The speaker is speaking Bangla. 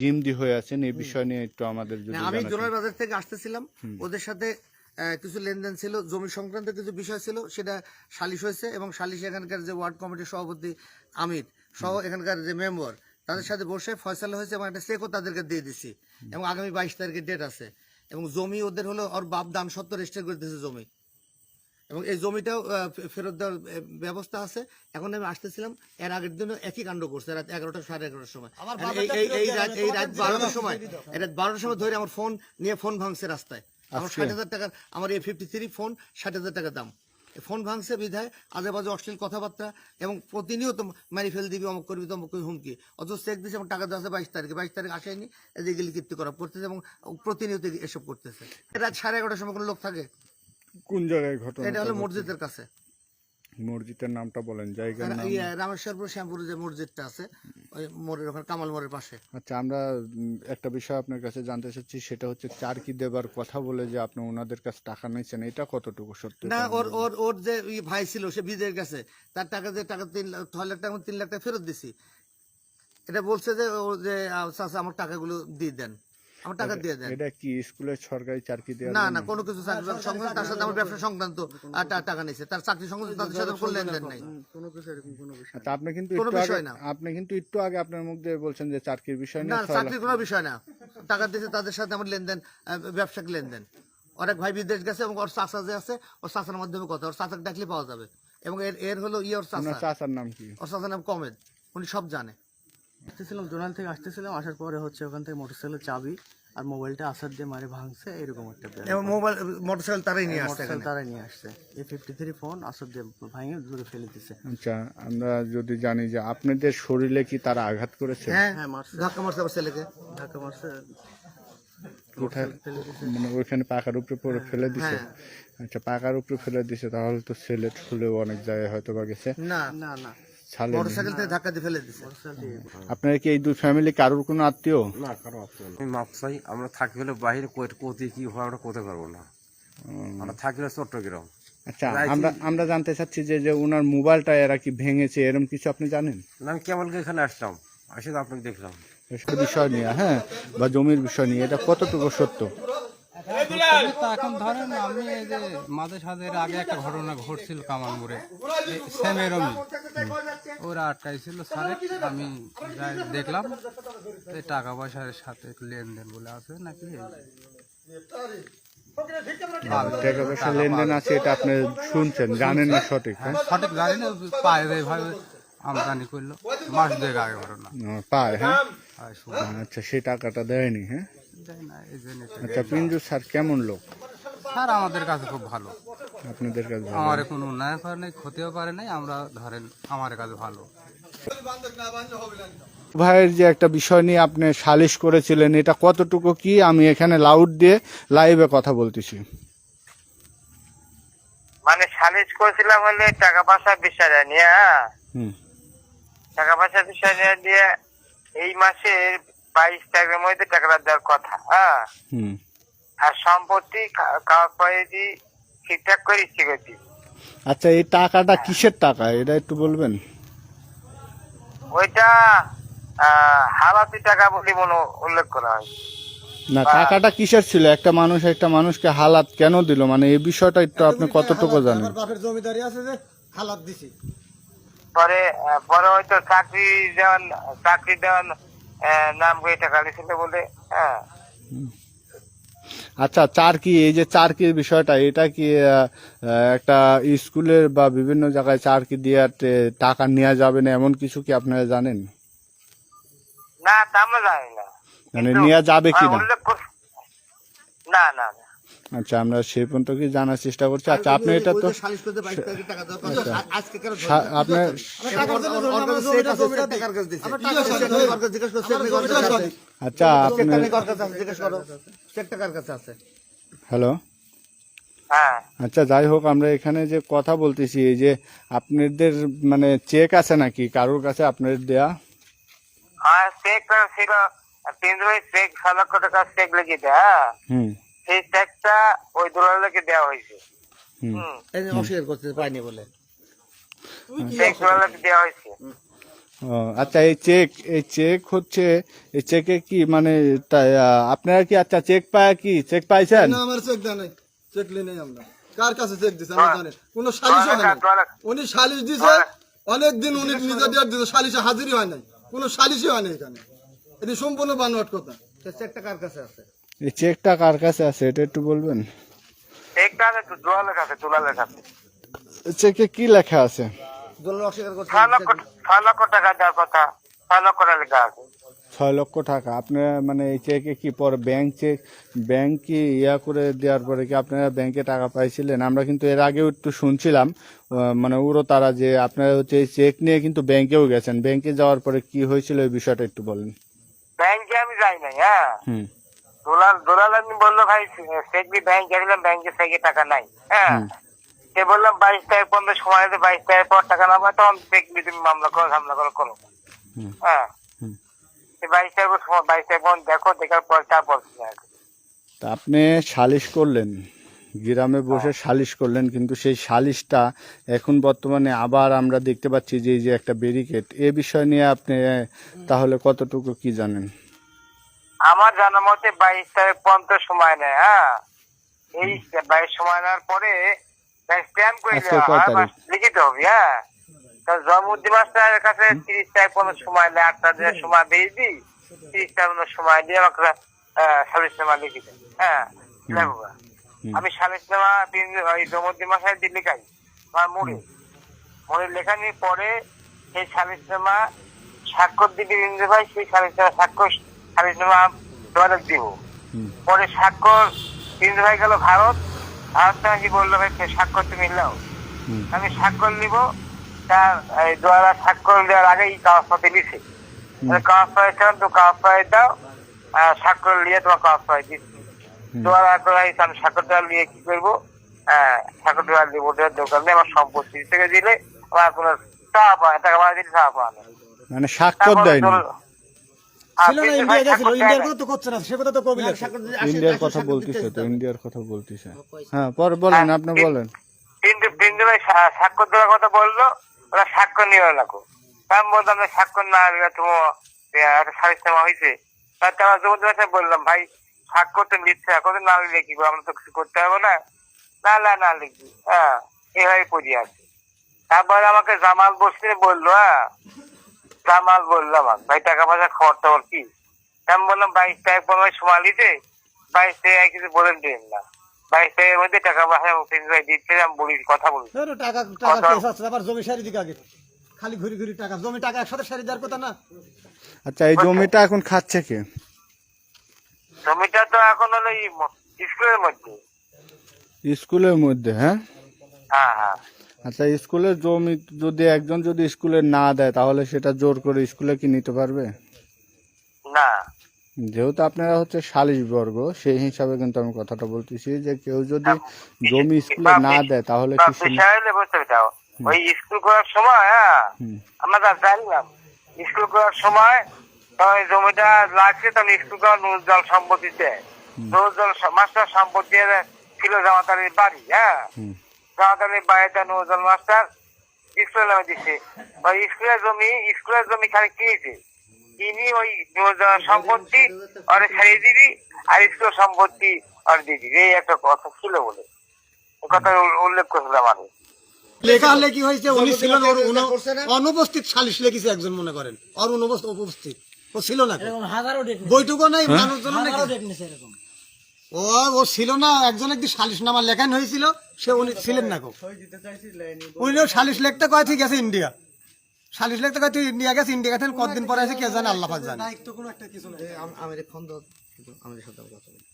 জিমদি হয়ে আছেন এই বিষয় নিয়ে একটু আমাদের যদি আমি জানাতেন। বাজার থেকে আসতেছিলাম। ওদের সাথে কিছু লেনদেন ছিল জমি সংক্রান্ত কিছু বিষয় ছিল সেটা সালিশ হয়েছে এবং সালিশ এখানকার যে ওয়ার্ড কমিটির সভাপতি আমির সহ এখানকার যে মেম্বার তাদের সাথে বসে ফয়সালা হয়েছে এবং একটা চেকও তাদেরকে দিয়ে দিছি এবং আগামী বাইশ তারিখে ডেট আছে। এবং জমি ওদের হলো ওর বাপ দান সত্ত্ব রেজিস্টার করে দিয়েছে জমি। এবং এই জমিটাও ফেরত দেওয়ার ব্যবস্থা আছে। এখন আমি আসতেছিলাম এর আগের দিনও একই কাণ্ড করছে রাত এগারোটা সাড়ে এগারোটার সময়। এই এই- এই রাত এই রাত বারোটার সময় রাত বারোটার সময় ধরে আমার ফোন নিয়ে ফোন ভাঙছে রাস্তায়। আমার ষাট হাজার টাকার আমার এই ফিফটি থ্রি ফোন ষাট হাজার টাকা দাম। ফোন ভাঙছে বিধায় আজে বাজে অশ্লীল কথাবার্তা এবং প্রতিনিয়ত মারি ফেল দিবি অমুক করবি তমুক করবি হুমকি। অথচ চেক দিয়েছে এবং টাকা দেওয়া আছে বাইশ তারিখে। বাইশ তারিখ আসেনি এদিকে কীর্তি করা করতেছে এবং প্রতিনিয়ত এসব করতেছে। রাত সাড়ে এগারোটার সময় কোনো লোক থাকে? কোন জায়গায় ঘটনা এটা হলো মসজিদের কাছে। মসজিদের নামটা বলেন জায়গার নাম। ইয়ে, রামেশ্বরপুর শ্যামপুর যে মসজিদটা আছে ওই মোড়ের ওখানে কামাল মোড়ের পাশে। আচ্ছা আমরা একটা বিষয় আপনার কাছে জানতে চাচ্ছি সেটা হচ্ছে চারকি দেবার কথা বলে যে আপনি ওনাদের কাছে টাকা নিয়েছেন এটা কতটুকু সত্য না ওর ওর ওর যে ভাই ছিল সে বিদেশ গেছে তার টাকা যে টাকা তিন লাখ ছয় লাখ টাকা তিন লাখ টাকা ফেরত দিছি। এটা বলছে যে ও যে আমার টাকাগুলো দিয়ে দেন। আমার টাকা দিয়ে দেন। এটা কি স্কুলের সরকারি চারকি দেওয়ার না না কোনো কিছু চাকরি সংক্রান্ত তার সাথে আমার ব্যবসা সংক্রান্ত টাকা নিছে তার চাকরি সংক্রান্ত তাদের সাথে কোনো লেনদেন নাই। আচ্ছা আপনি কিন্তু কোনো বিষয় না। আপনি কিন্তু একটু আগে আপনার মুখ দিয়ে বলছেন যে চারকির বিষয় না চাকরির কোনো বিষয় না। টাকা দিয়েছে তাদের সাথে আমার লেনদেন ব্যবসায়িক লেনদেন। অনেক ভাই বিদেশ গেছে এবং ওর চাচা যে আছে ওর চাচার মাধ্যমে কথা ওর চাচাকে ডাকলে পাওয়া যাবে। এবং এর এর হলো ইয়ে ওর চাচা। চাচার নাম কি? ওর চাচার নাম কমেদ উনি সব জানে। আসতেছিলাম জোনাল থেকে আসতেছিলাম আসার পরে হচ্ছে ওখান থেকে মোটরসাইকেলের চাবি আর মোবাইলটা আসার দিয়ে মারে ভাঙছে এরকম একটা মোবাইল মোটরসাইকেল তারাই নিয়ে আসছে মোটরসাইকেল এখানে। তারা নিয়ে আসছে। এই ফিফটি থ্রি ফোন আসর দিয়ে ভাঙে দূরে ফেলে দিছে। আচ্ছা আমরা যদি জানি যে আপনাদের শরীরে কি তারা আঘাত করেছে? হ্যাঁ হ্যাঁ, মারছে। ধাক্কা মারছে আমার ছেলেকে। ধাক্কা মারছে। কোথায়? মানে ওইখানে পাকার উপরে পরে ফেলে দিছে? হ্যাঁ। আচ্ছা পাকার উপরে ফেলে দিছে তাহলে তো ছেলে ফুলেও অনেক জায়গায় হয়তো বা গেছে। না। না না। ছালে মোটরসাইকেল থেকে ধাক্কা দিয়ে ফেলে দিছে। আপনারা কি এই দুই ফ্যামিলি কারোর কোনো আত্মীয়? না কারও অপশন আমি মাপ চাই আমরা থাকি হলে বাইরে কই- কোথায় কি হয় আমরা করতে পারব না। আমরা থাকি হলে চট্টগ্রাম। আচ্ছা আমরা আমরা জানতে চাচ্ছি যে যে ওনার মোবাইলটা এরা কি ভেঙেছে এরকম কিছু আপনি জানেন? না, আমি কেবল এখানে আসলাম। আসে তো আপনাকে দেখলাম। এসব বিষয় নিয়ে হ্যাঁ বা জমির বিষয় নিয়ে এটা কতটুকু সত্য? এখন ধরেন আমি এই যে মাঝে সাথে আগে একটা ঘটনা ঘটছিল কামাল মোড়ে সেম এরমই ওরা আটকাইছিল সারে আমি যাই দেখলাম এই টাকা পয়সার সাথে লেনদেন বলে আছে নাকি? টাকা পয়সা লেনদেন আছে এটা আপনি শুনছেন জানেন না সঠিক হ্যাঁ? সঠিক জানি না পায়ে এইভাবে আমদানি করল। মাস দুয়েক আগে ঘটনা। পায় হ্যাঁ? আচ্ছা সেই টাকাটা দেয়নি হ্যাঁ? আচ্ছা পিঞ্জু স্যার কেমন লোক? স্যার আমাদের কাছে খুব ভালো। আপনাদের কাছে আমার কোনো উন্নয়ন করে নাই ক্ষতিও করে নাই আমরা ধরেন আমার কাছে ভালো। ভাইয়ের যে একটা বিষয় নিয়ে আপনি সালিশ করেছিলেন এটা কতটুকু কি? আমি এখানে লাউড দিয়ে লাইভে কথা বলতেছি। মানে সালিশ করেছিলাম হলে টাকা পয়সা বিষয় নিয়ে হ্যাঁ? হুম। টাকা পয়সা বিষয় নিয়ে এই মাসের বাইশ তারিখের মধ্যে টাকাটা দেওয়ার কথা হ্যাঁ। আর সম্পত্তি খা- খাওয়া পরে দি ঠিকঠাক করে ইচ্ছে করছি আচ্ছা এই টাকাটা কিসের টাকা? এটা একটু বলবেন। ওইটা হালাতি টাকা বলে মনে উল্লেখ করা হয়। না টাকাটা কিসের ছিল? একটা মানুষ একটা মানুষকে হালাত কেন দিল? মানে এই বিষয়টা একটু আপনি কতটুকু জানেন? বাপের জমিদারি আছে যে হালাত দিছি। পরে পরে হয়তো চাকরি দেওয়ার চাকরি দেওয়ার আহ, নাম করে টাকা নিয়েছিল বলে হ্যাঁ। আচ্ছা চারকি এই যে চারকির বিষয়টা এটা কি একটা স্কুলের বা বিভিন্ন জায়গায় চারকি দিয়ে টাকা নেওয়া যাবে না এমন কিছু কি আপনারা জানেন? না তা আমরা জানি না। মানে নেওয়া যাবে কি না না না। আচ্ছা আমরা সেই পর্যন্ত কি জানার চেষ্টা করছি? আচ্ছা আপনি এটা তো আপনার। আচ্ছা আপনি। হ্যালো। হ্যাঁ। আচ্ছা যাই হোক আমরা এখানে যে কথা বলতেছি এই যে আপনাদের মানে চেক আছে নাকি? কারোর কাছে আপনাদের দেয়া? হ্যাঁ চেক ছিল তিন চেক ছ লক্ষ টাকা চেক লিখে দেয় হ্যাঁ। হুম। সেই চেকটা ওই দুলালকে দেওয়া হয়েছে। হুম। হুম। এই যে অস্বীকার করতে পারিনি বলে। চেক দুলালকে দেওয়া হয়েছে। আচ্ছা এই চেক এই চেক হচ্ছে এই চেকে কি মানে আপনারা কি আচ্ছা চেক পায় কি? চেক পাইছেন? না আমার চেক দেয় নাই। চেক নেই আমরা। কার কাছে চেক দিছে আমরা জানি। কোন সালিশ হয় নাই। উনি সালিশ দিছে অনেক দিন উনি নিজে দিয়ে দিছে সালিশে হাজিরই হয় নাই। কোন সালিশই হয় নাই এখানে। এটি সম্পূর্ণ বানোয়াট কথা। চেকটা কার কাছে আছে? এই চেকটা কার কাছে আছে এটা একটু বলবেন? একটা আছে দুলালের কাছে দুলালের কাছে চেকে কি লেখা আছে? দোলাল অস্বীকার করছে ছয় লক্ষ টাকা দেওয়ার কথা ছয় লক্ষ টাকা লেখা আছে। ছয় লক্ষ টাকা। আপনারা মানে এই চেকে কি পরে ব্যাংক চেক ব্যাংক কি ইয়া করে দেওয়ার পরে কি আপনারা ব্যাংকে টাকা পাইছিলেন? আমরা কিন্তু এর আগেও একটু শুনছিলাম মানে উড়ো তারা যে আপনারা হচ্ছে এই চেক নিয়ে কিন্তু ব্যাংকেও গেছেন। ব্যাংকে যাওয়ার পরে কি হয়েছিল এই বিষয়টা একটু বলেন। ব্যাংকে আমি যাই নাই হ্যাঁ। হুম। দোলাল দোলাল আমি বলল ভাই ব্যাংক গেছিলাম ব্যাংকে টাকা নাই। হ্যাঁ? সে বললাম বাইশ তারিখ পর্যন্ত সময় আছে বাইশ তারিখ পর টাকা নামা তখন দিয়ে তুমি মামলা করো হামলা করো করো। হ্যাঁ? বাইশ তারিখ সময় বাইশ তারিখ পর্যন্ত দেখো দেখার পর তারপর তা আপনি সালিশ করলেন গ্রামে বসে সালিশ করলেন কিন্তু সেই সালিশটা এখন বর্তমানে আবার আমরা দেখতে পাচ্ছি যে এই যে একটা ব্যারিকেড এ বিষয় নিয়ে আপনি তাহলে কতটুকু কি জানেন? আমার জানা মতে বাইশ তারিখ পর্যন্ত সময় নেয় হ্যাঁ? এই বাইশ সময় নেওয়ার পরে স্ট্যাম্প করে দেওয়া হয় লিখিত হবে হ্যাঁ? তো জমউদ্দিন মাস্টারের কাছে তিরিশ তারিখ পর্যন্ত সময় নেয় আটটা দিনের সময় দিয়ে দিই তিরিশ তারিখ পর্যন্ত সময় দিয়ে আমাকে লিখে হ্যাঁ? লেখো। আমি তিন ওই মাস্টার আমার মুড়ে। লেখানির পরে সেই স্বাক্ষর দিবি ইন্দ্র ভাই সেই সালিসনামা স্বাক্ষর সালিসনামা ডলার দিব হুম। পরে স্বাক্ষর ইন্দ্র ভাই গেল ভারত। ভারত নাকি বলল ভাই স্বাক্ষর তুমি নাও? আমি স্বাক্ষর নিব। তার দোয়ারা স্বাক্ষর দেওয়ার আগেই কাগজ পাতি নিছে কাগজ পাতি তো কাগজ পাতি দাও স্বাক্ষর নিয়ে তোমার কাগজ পাতি দিচ্ছি দোয়ারা করে আমি স্বাক্ষর দেওয়ার নিয়ে কি করব? স্বাক্ষর দেওয়ার দিব ওটার দোকানে আমার সম্পত্তি। থেকে দিলে আমার কোনো টাকা পাওয়া টাকা পাওয়া দিলে টাকা পাওয়া মানে স্বাক্ষর দেয়নি। ছিল না ইন্ডিয়া গেছিল স্বাক্ষর ইন্ডিয়ার কথা তো করছে না সে কথা তো কবি ইন্ডিয়ার কথা বলতেছে তো ইন্ডিয়ার কথা বলতেছে। হ্যাঁ পরে বলেন আপনি বলেন। তিনটে তিনটে ভাই স্বাক্ষর দেওয়ার কথা বলল ওরা স্বাক্ষর নিয়ে লাগো আমি বললাম যে স্বাক্ষর না তোমার একটা হয়েছে তার জগৎ ভাষায় বললাম ভাই স্বাক্ষর তো নিচ্ছে এখন না কি আমরা তো কিছু করতে হবে না। না না না লিখবি। হ্যাঁ এভাবে পড়ি আছে। তারপরে আমাকে জামাল বসতে বলল হ্যাঁ জামাল বলল আমাকে ভাই টাকা পয়সা খবর টবর কি? আমি বললাম বাইশ তারিখ পনেরো সময় বাইশ তারিখ কিছু বলেন দিন না। বাইশ তারিখের মধ্যে টাকা পয়সা ভাই দিচ্ছে আমি বলি কথা বলি। টাকা টাকা কেস আছে আবার জমি সারি দিকে আগে। খালি ঘুরি ঘুরি টাকা। জমি টাকা একসাথে সারি দেওয়ার কথা না? আচ্ছা এই জমিটা এখন খাচ্ছে কে? জমিটা তো এখন হলো এই স্কুলের মধ্যে। স্কুলের মধ্যে হ্যাঁ? হ্যাঁ হ্যাঁ। আচ্ছা স্কুলের জমি যদি একজন যদি স্কুলে না দেয় তাহলে সেটা জোর করে স্কুলে কি নিতে পারবে? না। যেহেতু আপনারা হচ্ছে সালিশ বর্গ সেই হিসাবে কিন্তু আমি কথাটা বলতেছি যে কেউ যদি জমি স্কুলে না দেয় তাহলে কি ওই স্কুল করার সময় হ্যাঁ আমরা জানলাম স্কুল করার সময় ওই জমিটা লাগছে তখন স্কুল করার নুরজল সম্পত্তি দেয় নুরজল মাস্টার সম্পত্তি ছিল জামাতারির বাড়ি হ্যাঁ। মাস্টার স্কুলের নামে দিচ্ছে ওই স্কুলের জমি স্কুলের জমি খালি কিনেছে। কিনি ওই সম্পত্তি আর ছেড়ে দিবি আর স্কুল সম্পত্তি আর দিবি। এই একটা কথা ছিল বলে। এ কথা উল্লেখ করেছিলাম আমি লেখা হলে কি হয়েছে উনি ছিলেন ওর? অনুপস্থিত সালিশ লিখেছে একজন মনে করেন। আর অনুপস্থিত উপস্থিত। ও ছিল না। হাজারো নাই মানুষজন নাকি ও ও ছিল না, একজন একদিন সালিশ নামা লেখান হয়েছিল, সে উনি ছিলেন না গো। সালিশ লেখতে কয় ঠিক আছে ইন্ডিয়া। সালিশ লেখতে কয়, তুই ইন্ডিয়া গেছে, ইন্ডিয়া গেছেন কতদিন পরে আছে, কে জানে, আল্লাহ পাক জানে। আম- আমির খন্দ আমির সাথে কথা